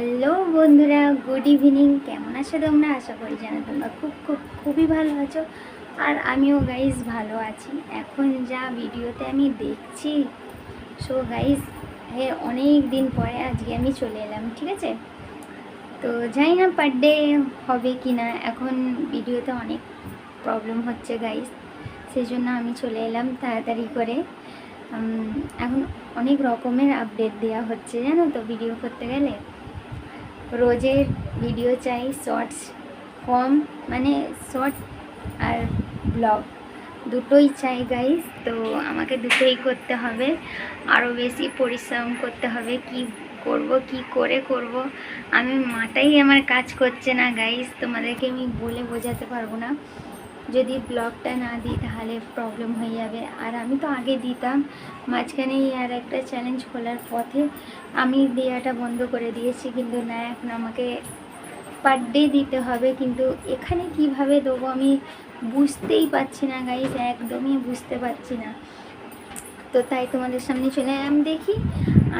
Hello বন্ধুরা, good evening. কেমন আছো তোমরা? আশা করি যেন তোমরা খুব খুব, খুবই ভালো আছো। আর আমিও গাইজ ভালো আছি। এখন যা ভিডিওতে আমি দেখছি সো গাইজ হে অনেক দিন পরে আজকে আমি চলে এলাম, ঠিক আছে? তো জানি না পার ডে হবে কি না, এখন ভিডিওতে অনেক প্রবলেম হচ্ছে গাইজ সেই জন্য আমি চলে এলাম তাড়াতাড়ি করে। এখন অনেক রকমের আপডেট দেওয়া হচ্ছে, জানো তো ভিডিও করতে গেলে। রোজের ভিডিও চাই শর্টস কম মানে শর্ট আর ব্লগ দুটোই চাই গাইস তো আমাকে দুটোই করতে হবে। আরও বেশি পরিশ্রম করতে হবে, কি করব, কি করে করব। আমি মাথাই আমার কাজ করছে না গাইস তোমাদেরকে আমি বলে বোঝাতে পারব না। যদি ব্লগটা না দিই, তাহলে প্রবলেম হয়ে যাবে। আর আমি তো আগে দিতাম মাঝখানেই আর একটা চ্যালেঞ্জ খোলার পথে আমি দেওয়াটা বন্ধ করে দিয়েছি, কিন্তু না, এখন আমাকে পার ডে দিতে হবে। কিন্তু এখানে কীভাবে দেবো আমি বুঝতেই পারছি না গাইজ একদমই বুঝতে পারছি না। তো তাই তোমাদের সামনে চলে এলাম দেখি,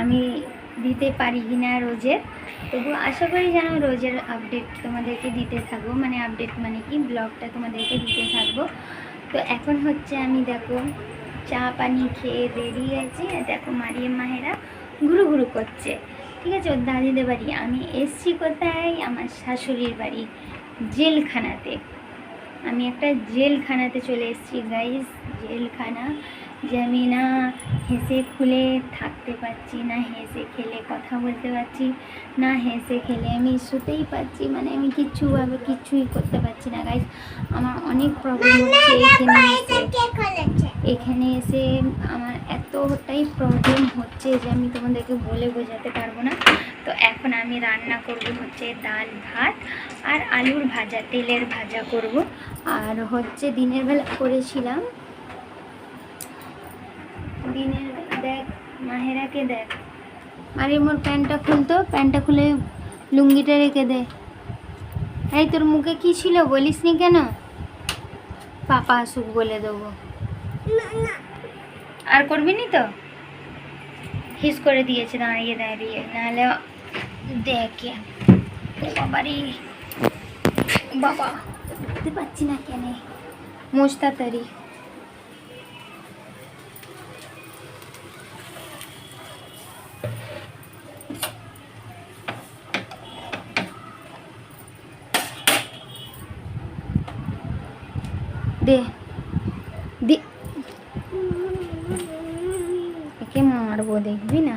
আমি দিতে পারি কি না রোজের? তবু আশা করি যেন রোজের আপডেট তোমাদেরকে দিতে থাকব। মানে আপডেট মানে কি? ব্লগটা তোমাদেরকে দিতে থাকব। তো এখন হচ্ছে আমি দেখো, চা পানি খেয়ে বেরিয়ে আছি আর দেখো মারিয়াম মাহেরা ঘুরু ঘুরু করছে। ঠিক আছে? ওর দাদিদের বাড়ি। আমি এসছি কোথায়? আমার শাশুড়ির বাড়ি জেলখানাতে। আমি একটা জেলখানাতে চলে এসেছি গাইজ জেলখানা। যে আমি না হেসে খুলে থাকতে পারছি না হেসে খেলে কথা বলতে পারছি না হেসে খেলে আমি শুতেই পারছি মানে আমি কিচ্ছুভাবে কিচ্ছুই করতে পারছি না গাইজ আমার অনেক প্রবলেম হচ্ছে এখানে এসে। এখানে এসে আমার এতটাই প্রবলেম হচ্ছে যে আমি তোমাদেরকে বলে বোঝাতে পারব না। তো এখন আমি রান্না করব হচ্ছে ডাল ভাত আর আলুর ভাজা তেলের ভাজা করব। আর হচ্ছে দিনের বেলা করেছিলাম। দিনের দেখ মাহেরাকে দেখ। আরে মোর প্যান্টটা খুলতো প্যান্টটা খুলে লুঙ্গিটা রেখে দে। এই তোর মুখে কি ছিল বলিস নি কেন? পাপা আসুক বলে দেবো। আর করবি নি তো? হিস করে দিয়েছে দাঁড়িয়ে দাঁড়িয়ে। নাহলে দেখে। বাবারি বাবা দেখতে পাচ্ছি না কেন? মোস্তাতারি। দে দে একে মারবো দেখবি না?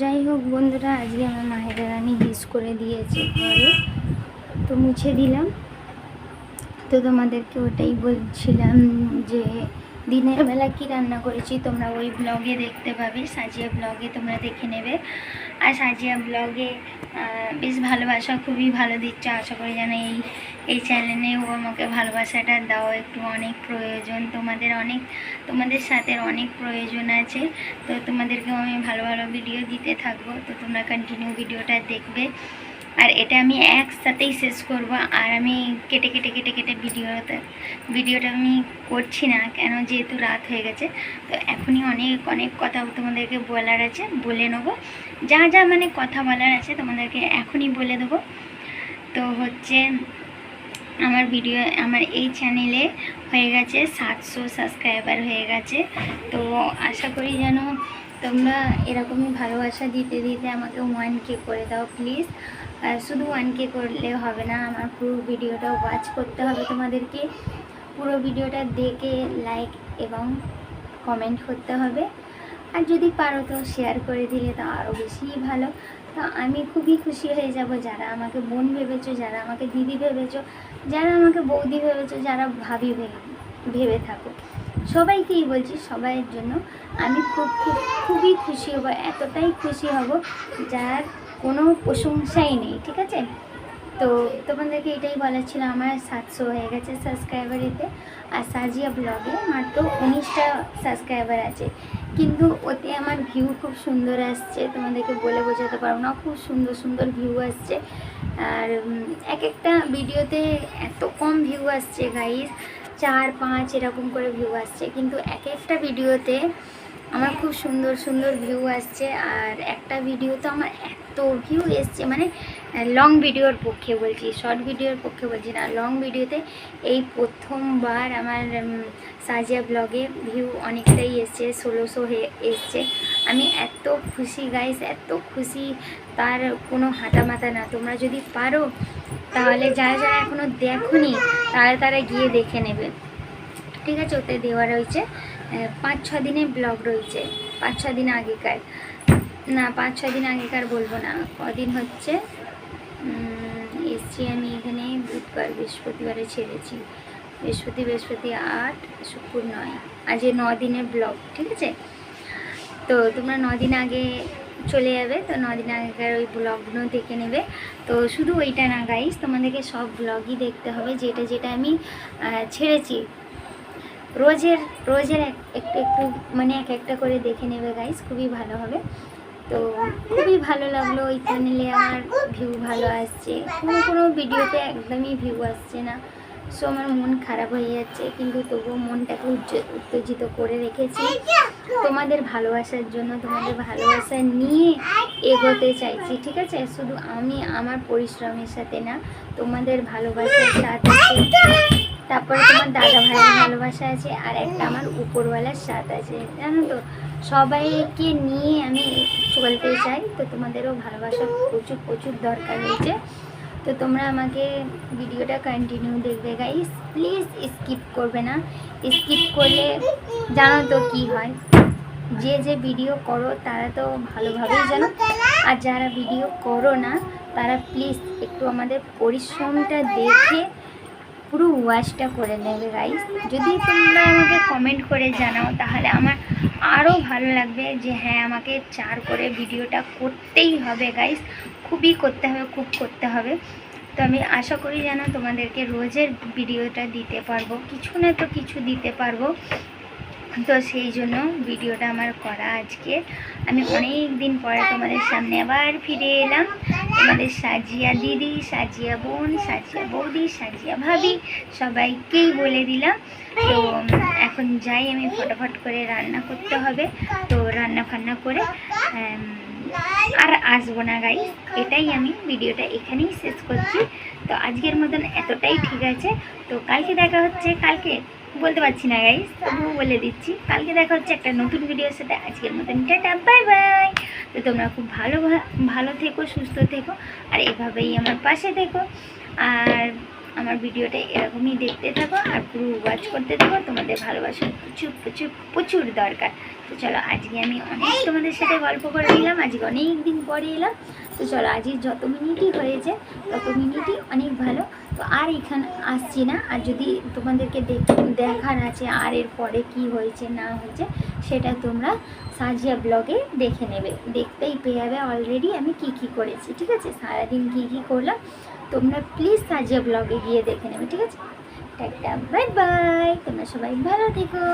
যাই হোক বন্ধুরা, আজকে আমার মায়ের রানী হিস করে দিয়েছে ঘরে। তো মুছে দিলাম। তো তোমাদেরকে ওটাই বলছিলাম যে, দিনের বেলা কি রান্না করেছি তোমরা ওই ব্লগে দেখতে পাবে, সাজিয়া ব্লগে তোমরা দেখে নেবে। আর সাজিয়া ব্লগে বেশ ভালোবাসা, খুবই ভালো দিচ্ছে, আশা করি যেন এই এই চ্যানেলেও আমাকে ভালোবাসাটা দাও, একটু অনেক প্রয়োজন। তোমাদের অনেক, তোমাদের সাথে অনেক প্রয়োজন আছে। তো তোমাদেরকেও আমি ভালো ভালো ভিডিও দিতে থাকব। তো তোমরা কন্টিনিউ ভিডিওটা দেখবে। আর এটা আমি একসাথেই শেষ করব। আর আমি কেটে কেটে কেটে কেটে ভিডিওতে ভিডিওটা আমি করছি না, কেন যেহেতু রাত হয়ে গেছে। তো এখনই অনেক অনেক কথা তোমাদেরকে বলার আছে, বলে নেব। যা যা মানে কথা বলার আছে তোমাদেরকে এখনই বলে দেবো। তো হচ্ছে আমার ভিডিও আমার এই চ্যানেলে হয়ে গেছে সাতশো সাবস্ক্রাইবার হয়ে গেছে। তো আশা করি যেন তোমরা এরকমই ভালোবাসা দিতে দিতে আমাকে ওয়ান কে করে দাও প্লিজ শুধু ওয়ান কে করলে হবে না, আমার পুরো ভিডিওটা ওয়াচ করতে হবে তোমাদেরকে। পুরো ভিডিওটা দেখে লাইক এবং কমেন্ট করতে হবে। আর যদি পারো তো শেয়ার করে দিলে তো আরও বেশিই ভালো। তো আমি খুবই খুশি হয়ে যাব যারা আমাকে বোন ভেবেছো, যারা আমাকে দিদি ভেবেছো, যারা আমাকে বৌদি ভেবেছো, যারা ভাবি ভেবে থাকো। সবাইকেই বলছি সবাইয়ের জন্য আমি খুব খুব, খুবই খুশি হব, এতটাই খুশি হব যার কোনো প্রশংসাই নেই, ঠিক আছে? তো তোমাদেরকে এটাই বলার ছিল, আমার সাতশো হয়ে গেছে সাবস্ক্রাইবার এতে। আর সাজিয়া ব্লগে মাত্র উনিশটা সাবস্ক্রাইবার আছে। কিন্তু ওতে আমার ভিউ খুব সুন্দর আসছে, তোমাদেরকে বলে বোঝাতে পারব না, খুব সুন্দর সুন্দর ভিউ আসছে। আর এক একটা ভিডিওতে এত কম ভিউ আসছে গাইস চার, পাঁচ এরকম করে ভিউ আসছে, কিন্তু এক একটা ভিডিওতে আমার খুব সুন্দর সুন্দর ভিউ আসছে। আর একটা ভিডিও তো আমার এত ভিউ এসছে মানে লং ভিডিওর পক্ষে বলছি শর্ট ভিডিওর পক্ষে বলছি না লং ভিডিওতে এই প্রথমবার আমার সাজিয়া ব্লগে ভিউ অনেকটাই এসছে, ষোলোশো হয়ে এসছে। আমি এত খুশি গাইস এত খুশি। তার কোনো হাতা মাতা না। তোমরা যদি পারো, তাহলে যারা যারা এখনও দেখোনি, তারা তারা গিয়ে দেখে নেবে। ঠিক আছে, ওতে দেওয়া রয়েছে। পাঁচ ছ দিনের ব্লগ রয়েছে। পাঁচ ছ দিন আগেকার। না, পাঁচ ছ দিন আগেকার বলব না। কদিন হচ্ছে? এসছি আমি এখানে বুধবার, বৃহস্পতিবারে ছেড়েছি। বৃহস্পতি বৃহস্পতি আট, শুক্র নয়। আজ ন দিনের ব্লগ, ঠিক আছে? তো তোমরা দিন আগে চলে যাবে। তো দিন আগেকার ওই ব্লগগুলো দেখে নেবে। তো শুধু ওইটা না গাইস তোমাদেরকে সব ব্লগই দেখতে হবে। যেটা যেটা আমি ছেড়েছি। রোজের রোজের এক- একটু একটু মানে এক একটা করে দেখে নেবে গাইস খুবই ভালো হবে। তো খুবই ভালো লাগল ওই চ্যানেলে আমার ভিউ ভালো আসছে। কোনো কোনো ভিডিওতে একদমই ভিউ আসছে না। সো আমার মন খারাপ হয়ে যাচ্ছে, কিন্তু তবুও মনটাকে উত্তেজিত করে রেখেছি। তোমাদের ভালোবাসার জন্য, তোমাদের ভালোবাসা নিয়ে এগোতে চাইছি, ঠিক আছে? শুধু আমি, আমার পরিশ্রমের সাথে না, তোমাদের ভালোবাসার সাথে। তারপরে তোমার দাদা ভাইয়ের ভালোবাসা আছে, আর একটা আমার উপরওয়ালার স্বাদ আছে, জানো তো? সবাইকে নিয়ে আমি চলতে চাই, তো তোমাদেরও ভালোবাসা প্রচুর প্রচুর দরকার রয়েছে। তো তোমরা আমাকে ভিডিওটা কন্টিনিউ দেখবে গাইস প্লিজ স্কিপ করবে না। স্কিপ করলে জানো তো কি হয়? যে যে ভিডিও করো, তারা তো ভালোভাবেই জানো। আর যারা ভিডিও করো না, তারা প্লিজ একটু আমাদের পরিশ্রমটা দেখে পুরো ওয়াশটা করে নেবে গাইস যদি তোমরা আমাকে কমেন্ট করে জানাও, তাহলে আমার আরও ভালো লাগবে যে হ্যাঁ আমাকে চার করে ভিডিওটা করতেই হবে গাইস খুবই করতে হবে, খুব করতে হবে। তো আমি আশা করি যেন তোমাদেরকে রোজের ভিডিওটা দিতে পারব। কিছু না তো কিছু দিতে পারব। তো সেই জন্য ভিডিওটা আমার করা আজকে। আমি অনেক দিন পরে তোমাদের সামনে আবার ফিরে এলাম। তোমাদের সাজিয়া দিদি, সাজিয়া বোন, সাজিয়া বৌদি, সাজিয়া ভাবি, সবাইকেই বলে দিলাম। তো এখন যাই আমি, ফটাফট করে রান্না করতে হবে। তো রান্না ফান্না করে আর আসব না গাই এটাই আমি ভিডিওটা এখানেই শেষ করছি। তো আজকের মতন এতটাই ঠিক আছে। তো কালকে দেখা হচ্ছে, কালকে বলতে পারছি না গাইস তবুও বলে দিচ্ছি, কালকে দেখা হচ্ছে একটা নতুন ভিডিওর সাথে। আজকের মতন টাটা, বাই বাই। তো তোমরা খুব ভালো ভালো থেকো, সুস্থ থেকো, আর এভাবেই আমার পাশে থেকো। আর আমার ভিডিওটা এরকমই দেখতে থাকো আর পুরো ওয়াচ করতে থাকো। তোমাদের ভালোবাসা প্রচুর প্রচুর প্রচুর দরকার। তো চলো, আজকে আমি অনেক তোমাদের সাথে গল্প করে নিলাম। আজকে অনেক দিন পরে এলাম। তো চলো, আজকে যত মিনিটই হয়েছে, তত মিনিটই অনেক ভালো। তো আর এখানে আসছি না। আর যদি তোমাদেরকে দেখ- দেখার আছে আর এর পরে কি হয়েছে, না হয়েছে, সেটা তোমরা সাজিয়া ব্লগে দেখে নেবে। দেখতেই পেয়ে যাবে অলরেডি আমি কি কি করেছি, ঠিক আছে? সারাদিন কি কি করলাম তোমরা প্লিজ সাজিয়া ব্লগে গিয়ে দেখে নেবে, ঠিক আছে? একটা বাই বাই তোমরা সবাই ভালো থেকো।